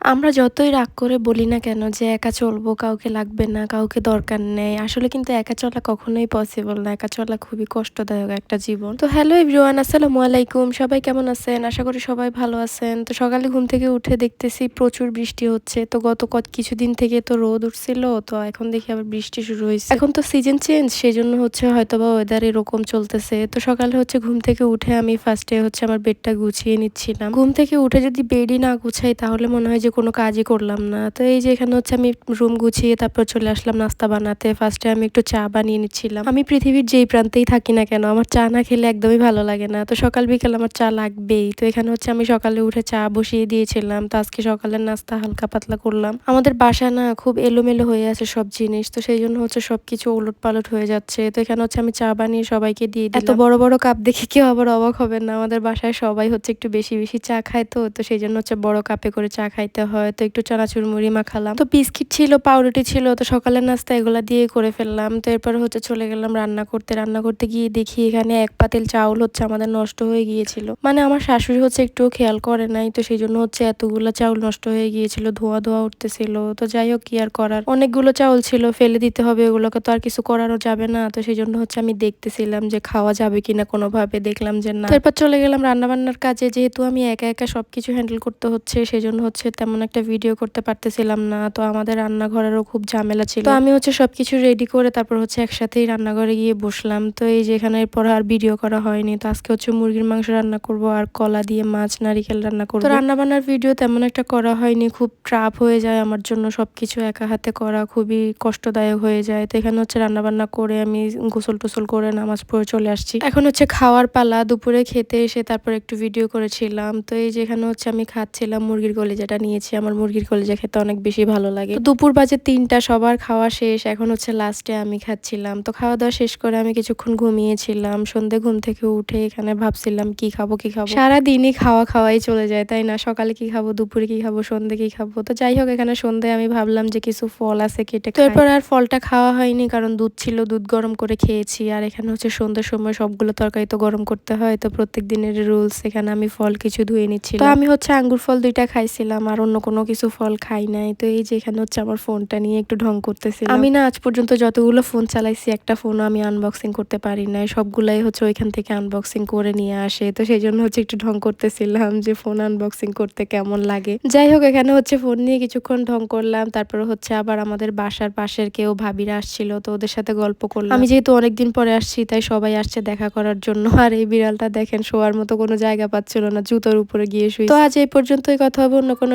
আমরা যতই রাগ করে বলি না কেন যে একা চলবো, কাউকে লাগবে না, কাউকে দরকার নেই, আসলে কিন্তু একা চলা কখনোই পসিবল না। একা চলা খুবই কষ্টদায়ক একটা জীবন। তো হ্যালো এভরিওয়ান আসসালামু আলাইকুম, সবাই কেমন আছেন? আশা করি সবাই ভালো আছেন। তো সকালে ঘুম থেকে উঠে দেখতেছি প্রচুর বৃষ্টি হচ্ছে। তো গত কিছুদিন থেকে তো রোদ উঠছিল, তো এখন দেখি আবার বৃষ্টি শুরু হয়েছে। এখন তো সিজন চেঞ্জ সেই জন্য হচ্ছে হয়তো বা ওয়েদার এরকম চলতেছে। তো সকালে হচ্ছে ঘুম থেকে উঠে আমি ফার্স্টে হচ্ছে আমার বেডটা গুছিয়ে নিচ্ছিলাম। ঘুম থেকে উঠে যদি বেডই না গুছাই, তাহলে মনে হয় যে কোনো কাজই করলাম না। তো এই যে এখানে হচ্ছে আমি রুম গুছিয়ে তারপর চলে আসলাম নাস্তা বানাতে। ফার্স্টে আমি একটু চা বানিয়ে নিচ্ছিলাম। আমি পৃথিবীর যেই প্রান্তেই থাকি না কেন, আমার চা না খেলে একদমই ভালো লাগে না। তো সকাল বিকেল আমার চা লাগবেই। তো এখানে হচ্ছে আমি সকালে উঠে চা বসিয়ে দিয়েছিলাম। তো আজকে সকালের নাস্তা হালকা পাতলা করলাম। আমাদের বাসা না খুব এলোমেলো হয়ে আছে সব জিনিস। তো সেই জন্য হচ্ছে সবকিছু ওলট পালট হয়ে যাচ্ছে। তো এখানে হচ্ছে আমি চা বানিয়ে সবাইকে দিয়ে এত বড় বড় কাপ দেখে কেউ আবার অবাক হবে না। আমাদের বাসায় সবাই হচ্ছে একটু বেশি বেশি চা খায় তো। তো সেই জন্য হচ্ছে বড় কাপে করে চা খাইতে হয়, তো একটু চানাচুর, মুড়ি মাখালাম। তো বিস্কিট ছিল, পাউরুটি ছিল, তো সকালের নাস্তা এগুলো দিয়ে করে ফেললাম। তো এরপর হচ্ছে চলে গেলাম রান্না করতে। রান্না করতে গিয়ে দেখি এখানে এক পাতিল চাউল হচ্ছে আমাদের নষ্ট হয়ে গিয়েছিল। মানে আমার শাশুড়ি হচ্ছে একটু খেয়াল করে নাই, তো সেই জন্য হচ্ছে এতগুলো চাউল নষ্ট হয়ে গিয়েছিল, ধোয়া ধোয়া উঠতেছিল। তো যাই হোক, কি আর করার? অনেকগুলো চাউল ছিল, ফেলে দিতে হবে ওগুলোকে তো আর কিছু করারও যাবে না। তো সেই জন্য হচ্ছে আমি দেখতেছিলাম যে খাওয়া যাবে কিনা কোনোভাবে, দেখলাম যে না। এরপর চলে গেলাম রান্না বান্নার কাজে। যেহেতু আমি একা একা সবকিছু হ্যান্ডেল করতে হচ্ছে সেই জন্য হচ্ছে তেমন একটা ভিডিও করতে পারতেছিলাম না। তো আমাদের রান্নাঘরেরও খুব ঝামেলা ছিল। তো আমি হচ্ছে সবকিছু রেডি করে তারপর হচ্ছে একসাথেই রান্নাঘরে গিয়ে বসলাম। তো এই যে এখানে এরপর আর ভিডিও করা হয়নি। তো আজকে হচ্ছে মুরগির মাংস রান্না করব আর কলা দিয়ে মাছ, নারিকেল রান্না করব। তো রান্না বান্নার ভিডিও তেমন একটা করা হয়নি। খুব ট্রাপ হয়ে যায় আমার জন্য। সবকিছু একা হাতে করা খুবই কষ্টদায়ক হয়ে যায়। তো এখানে হচ্ছে রান্না বান্না করে আমি গোসল টোসল করে নামাজ পড়ে চলে আসছি। এখন হচ্ছে খাওয়ার পালা। দুপুরে খেতে এসে তারপর একটু ভিডিও করেছিলাম। তো এই যে এখানে হচ্ছে আমি খাচ্ছিলাম মুরগির কলিজাটা নিয়েছি আমার মুরগির কলিজা খেতে অনেক বেশি ভালো লাগে। দুপুর বাজে তিনটা সবার খাওয়া শেষ এখন হচ্ছে লাস্টে আমি খাচ্ছিলাম। তো খাওয়া দাওয়া শেষ করে আমি কিছুক্ষণ ঘুমিয়েছিলাম সন্ধে ঘুম থেকে উঠে এখানে ভাবছিলাম কি খাব কি খাব। সারাদিনই খাওয়া খাওয়াই চলে যায় তাই না? সকালে কি খাব দুপুরে কি খাব সন্ধে কি খাব? তো যাই হোক এখানে সন্ধে আমি ভাবলাম যে কিছু ফল আছে কেটে তো এরপর আর ফলটা খাওয়া হয়নি কারণ দুধ ছিল দুধ গরম করে খেয়েছি। আর এখানে হচ্ছে সন্ধ্যের সময় সবগুলো তরকারি তো গরম করতে হয় তো প্রত্যেক দিনের রুলস এখানে আমি ফল কিছু ধুয়ে নিচ্ছি তো আমি হচ্ছে আঙ্গুর ফল দুইটা খাইছিলাম আর অন্য কোনো কিছু ফল খাই নাই। তো এই যে এখানে হচ্ছে আমার ফোনটা নিয়ে একটু ঢং করতেছি আমি না আজ পর্যন্ত যতগুলো ফোন চালাইছি, একটা ফোনও আমি আনবক্সিং করতে পারি নাই। সবগুলাই হচ্ছে ওইখান থেকে আনবক্সিং করে নিয়ে আসে। তো সেই জন্য হচ্ছে একটু ঢং করতেছিলাম যে ফোন আনবক্সিং করতে কেমন লাগে। যাই হোক, এখানে হচ্ছে ফোন নিয়ে কিছুক্ষণ ঢং করলাম। তারপরে হচ্ছে আবার আমাদের বাসার পাশের কেউ ভাবিরা আসছিল, তো ওদের সাথে গল্প করলাম। আমি যেহেতু অনেকদিন পরে আসছি, তাই সবাই আসছে দেখা করার জন্য। আর এই বিড়ালটা দেখেন, শোয়ার মতো কোনো জায়গা পাচ্ছিল না, জুতোর উপরে গিয়ে শুই তো আজ এই পর্যন্তই কথা হবে, অন্য কোনো